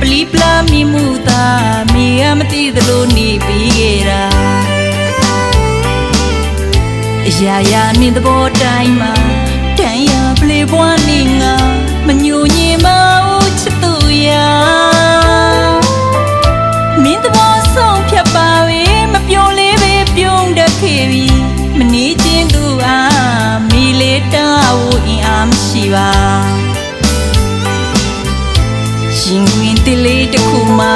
ပလီပလာမိမှုသာမေရမသိသလိုနေပြီးခဲ့တာအရာရာမင်းသဘောတိုင်းမှာတန်ရပလေပွားနေငါမညိုညင်မဦးချစ်သူရာမင်းသဘောဆုံးဖြတ်ပါဝေမပြောလေးပဲပြုံးတတ်ခဲ့ပြီမနေချင်းသူအားမီလေးတာဝအင်အားမရှိပါ ရှင်ခွင်တလေးတစ်ခုမှ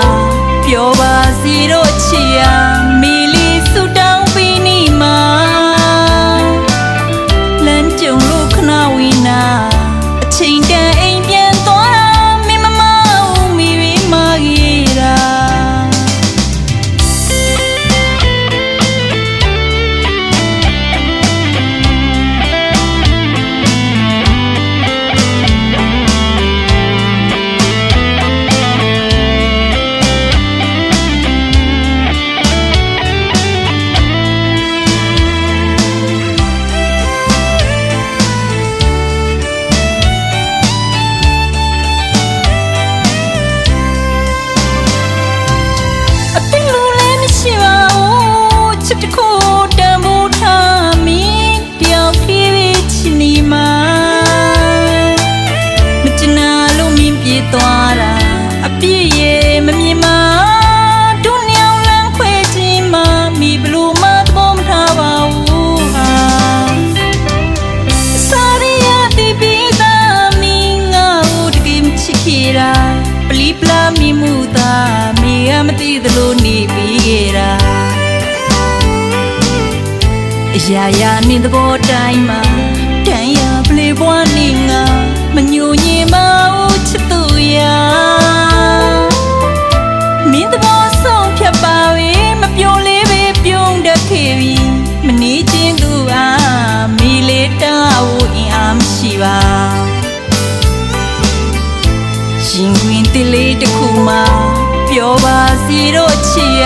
ပြောပါစီတော့ချစ် သွားတာအပြည့်ရဲ့မမြင်မှာဒုညောင်လန်းခွဲခြင်းမမိဘလို့မသဘောမထားပါဘူးဟာစာရရတိပိသာမင်းငါ့ကိုတကယ်မချစ်ခဲ့တာပလီပလာမိမှုသာမေရမသိသလိုနေပြီးခဲ့တာအရာရာနေသဘောတိုင်းမှာတန်ရပလေပွားနေငါ မညိုညင်မဦးချစ်သူရာမင်းသဘောဆုံးဖြတ်ပါဝေမပြောလေးပဲပြုံးတတ်ခဲ့ပြီမနေချင်းသူအားမီလေးတာဝအင်အားမရှိပါရှင်ခွင်တလေးတစ်ခုမှပြောပါစီတော့ချစ်ရ